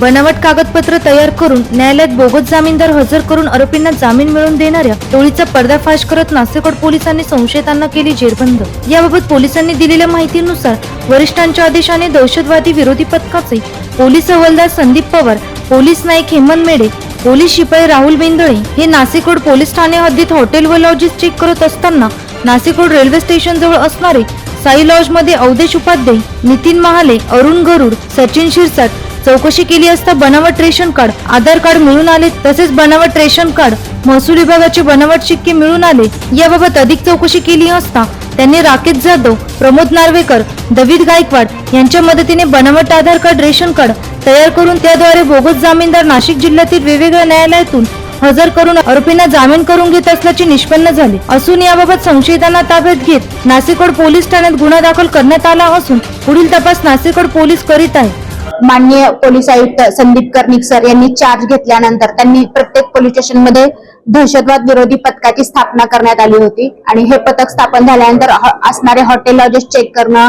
बनावट कागदपत्र तयार करून न्यायालयात बोगस जामीनदार हजर करून आरोपींना जामीन मिळवून देणाऱ्या टोळीचा पर्दाफाश करत नासेकोट पोलिसांनी संशयितांना केली जेरबंद. याबाबत पोलिसांनी दिलेल्या माहितीनुसार वरिष्ठांच्या आदेशाने दहशतवादी विरोधी पथकाचे पोलीस हवालदार संदीप पवार पोलीस नाईक हेमंत मेडे पोलीस शिपाई राहुल बेंदळे हे नासिकोड पोलीस ठाणे हद्दीत हॉटेल व लॉजेस चेक करत असताना नासिकोड रेल्वे स्टेशन जवळ असणारे साई लॉजमध्ये अवधेश उपाध्याय नितीन महाले अरुण गरुड सचिन शिरसाट चौकशी केली असता बनावट रेशन कार्ड आधार कार्ड मिळून आले तसेच बनावट रेशन कार्ड महसूल विभागाचे बनावट शिक्के मिळून आले याबाबत अधिक चौकशी केली असता त्यांनी राकेश जाधव प्रमोद नार्वेकर दविद गायकवाड यांच्या मदतीने बनावट आधार कार्ड रेशन कार्ड तयार करून त्याद्वारे बोगस जामीनदार नाशिक जिल्ह्यातील वेगवेगळ्या न्यायालयातून हजर करून आरोपींना जामीन करून घेत असल्याचे निष्पन्न झाले. असून याबाबत संशयितांना ताब्यात घेत नाशिकड पोलीस ठाण्यात गुन्हा दाखल करण्यात आला असून पुढील तपास नाशिकड पोलीस करीत आहे माननीय पोलीस आयुक्त संदीप कर्णिक सर यांनी चार्ज घेतल्यानंतर त्यांनी प्रत्येक पोलीस स्टेशनमध्ये दहशतवाद विरोधी पथकाची स्थापना करण्यात आली होती. आणि हे पथक स्थापन झाल्यानंतर असणारे हॉटेल लॉजेस चेक करणं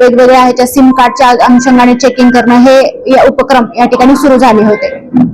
वेगवेगळ्या ह्याच्या सिम कार्डच्या अनुषंगाने चेकिंग करणं हे या उपक्रम या ठिकाणी सुरू झाले होते.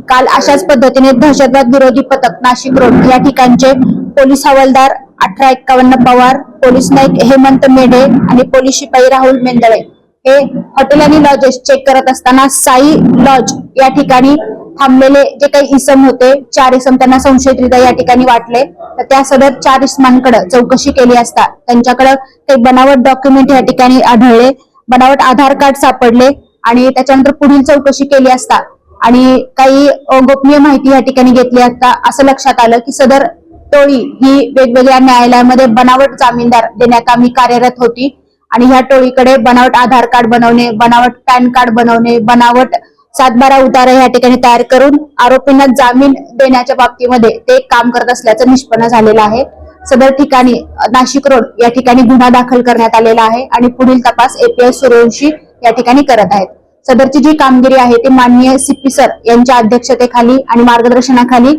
काल अशाच पद्धतीने दहशतवाद विरोधी पथक नाशिक रोड या ठिकाणचे पोलीस हवालदार अठरा एक्कावन्न पवार पोलीस नाईक हेमंत मेढे आणि पोलीस शिपाई राहुल मेंदळे हे हॉटेल आणि लॉजेस चेक करत असताना साई लॉज या ठिकाणी थांबलेले जे काही इसम होते चार इसम त्यांना संशयितरित्या या ठिकाणी वाटले. तर त्या सदर चार इसमांकडे चौकशी केली असता त्यांच्याकडे काही बनावट डॉक्युमेंट या ठिकाणी आढळले बनावट आधार कार्ड सापडले आणि त्याच्यानंतर पुढील चौकशी केली असता आणि काही गोपनीय माहिती या ठिकाणी घेतली असता असं लक्षात आलं की सदर टोळी ही वेगवेगळ्या न्यायालयामध्ये बनावट जामीनदार देण्याकामी कार्यरत होती. आणि ह्या टोळीकडे बनावट आधार कार्ड बनवणे बनावट पॅन कार्ड बनवणे बनावट सातबारा उतारा या ठिकाणी तयार करून आरोपींना जामीन देण्याच्या बाबतीमध्ये ते काम करत असल्याचं निष्पन्न झालेलं आहे. सदर ठिकाणी नाशिक रोड या ठिकाणी गुन्हा दाखल करण्यात आलेला आहे आणि पुढील तपास एपीआय सूर्यवंशी या ठिकाणी करत आहेत. सदरची जी कामगिरी आहे ती माननीय सीपी सर यांच्या अध्यक्षतेखाली आणि मार्गदर्शनाखाली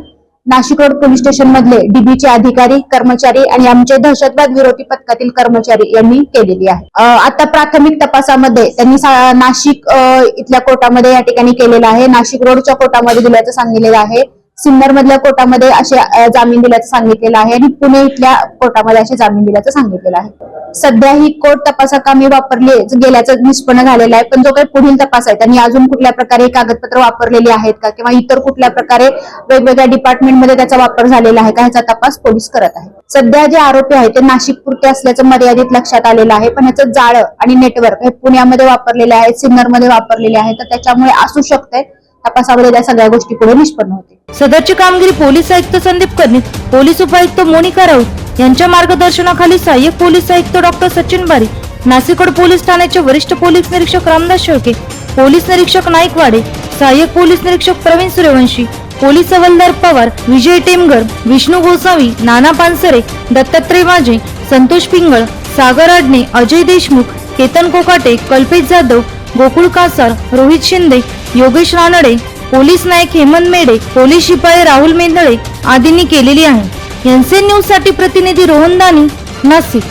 नाशिक रोड पोलीस स्टेशन मधले डीबीचे अधिकारी कर्मचारी आणि आमचे दहशतवाद विरोधी पथकातील कर्मचारी यांनी केलेली आहे. आता प्राथमिक तपासामध्ये त्यांनी नाशिक इथल्या कोर्टामध्ये या ठिकाणी केलेलं आहे. नाशिक रोडच्या कोर्टामध्ये दिल्याचं सांगितलेलं आहे. सिन्नर मधल्या कोर्टामध्ये असे जामीन दिल्याचं सांगितलेलं आहे आणि पुणे इथल्या कोर्टामध्ये असे जामीन दिल्याचं सांगितलेलं आहे. सध्या ही कोर्ट तपासाकामी वापरले गेल्याचं निष्पन्न झालेलं आहे पण जो काही पुढील तपास आहे त्यांनी अजून कुठल्या प्रकारे कागदपत्र वापरलेली आहेत का? किंवा इतर कुठल्या प्रकारे वेगवेगळ्या डिपार्टमेंटमध्ये त्याचा वापर झालेला आहे का? ह्याचा तपास पोलीस करत आहे. सध्या जे आरोपी आहेत ते नाशिक पुरते असल्याचं मर्यादित लक्षात आलेलं आहे पण ह्याचं जाळं आणि नेटवर्क हे पुण्यामध्ये वापरलेले आहेत सिन्नरमध्ये वापरलेले आहेत तर त्याच्यामुळे असू शकते तपासामध्ये त्या सगळ्या गोष्टी पुढे निष्पन्न होते सदरची कामगिरी पोलीस आयुक्त संदीप कर्णिक पोलीस उपायुक्त मोनिका राऊत यांच्या मार्गदर्शनाखाली सहाय्यक पोलीस आयुक्त डॉक्टर सचिन बारी नाशिकड पोलीस ठाण्याचे वरिष्ठ पोलीस निरीक्षक रामदास शेळके पोलीस निरीक्षक नाईकवाडे सहाय्यक पोलीस निरीक्षक प्रवीण सूर्यवंशी पोलीस हवालदार पवार विजय टेमगर विष्णू गोसावी नाना पानसरे दत्तात्रय माझे संतोष पिंगळ सागर आडणे अजय देशमुख केतन कोकाटे कल्पेश जाधव गोकुळ कासार रोहित शिंदे योगेश रानडे पोलीस नायक हेमंत मेडे पोलीस शिपाई राहुल मेंदळे आदींनी केलेली आहे. एनसीएन न्यूजसाठी प्रतिनिधी रोहन दानी नाशिक.